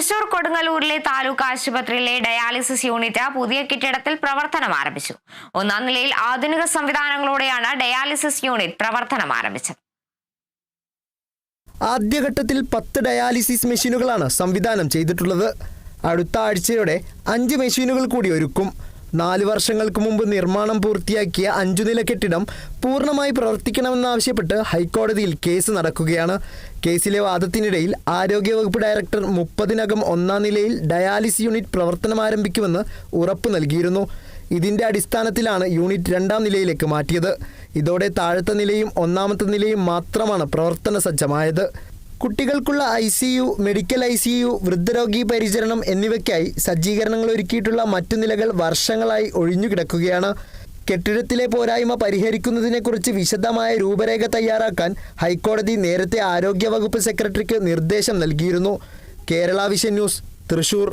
തൃശൂർ കൊടുങ്ങല്ലൂരിലെ താലൂക്ക് ആശുപത്രിയിലെ dialysis unit പുതിയ കെട്ടിടത്തിൽ പ്രവർത്തനം ആരംഭിച്ചു. ഒന്നാം നിലയിൽ ആധുനിക സംവിധാനങ്ങളോടെയാണ് ഡയാലിസിസ് യൂണിറ്റ് പ്രവർത്തനം ആരംഭിച്ചത്. ആദ്യഘട്ടത്തിൽ പത്ത് ഡയാലിസിസ് മെഷീനുകളാണ് സംവിധാനം ചെയ്തിട്ടുള്ളത്. അടുത്ത ആഴ്ചയോടെ അഞ്ച് മെഷീനുകൾ കൂടി ഒരുക്കും. നാല് വർഷങ്ങൾക്ക് മുമ്പ് നിർമ്മാണം പൂർത്തിയാക്കിയ അഞ്ചു നില കെട്ടിടം പൂർണമായി പ്രവർത്തിക്കണമെന്നാവശ്യപ്പെട്ട് ഹൈക്കോടതിയിൽ കേസ് നടക്കുകയാണ്. കേസിലെ വാദത്തിനിടയിൽ ആരോഗ്യവകുപ്പ് ഡയറക്ടർ മുപ്പതിനകം ഒന്നാം നിലയിൽ ഡയാലിസ് യൂണിറ്റ് പ്രവർത്തനം ആരംഭിക്കുമെന്ന് ഉറപ്പ് നൽകിയിരുന്നു. ഇതിന്റെ അടിസ്ഥാനത്തിലാണ് യൂണിറ്റ് രണ്ടാം നിലയിലേക്ക് മാറ്റിയത്. ഇതോടെ താഴത്തെ നിലയും ഒന്നാമത്തെ നിലയും മാത്രമാണ് പ്രവർത്തന സജ്ജമായത്. കുട്ടികൾക്കുള്ള I C U medical I C U വൃദ്ധരോഗി പരിചരണം എന്നിവയ്ക്കായി സജ്ജീകരണങ്ങൾ ഒരുക്കിയിട്ടുള്ള മറ്റു നിലകൾ വർഷങ്ങളായി ഒഴിഞ്ഞുകിടക്കുകയാണ് കെട്ടിടത്തിലെ പോരായ്മ പരിഹരിക്കുന്നതിനെക്കുറിച്ച് വിശദമായ രൂപരേഖ തയ്യാറാക്കാൻ ഹൈക്കോടതി നേരത്തെ ആരോഗ്യവകുപ്പ് സെക്രട്ടറിക്ക് നിർദ്ദേശം നൽകിയിരുന്നു. Kerala vision news Thrissur.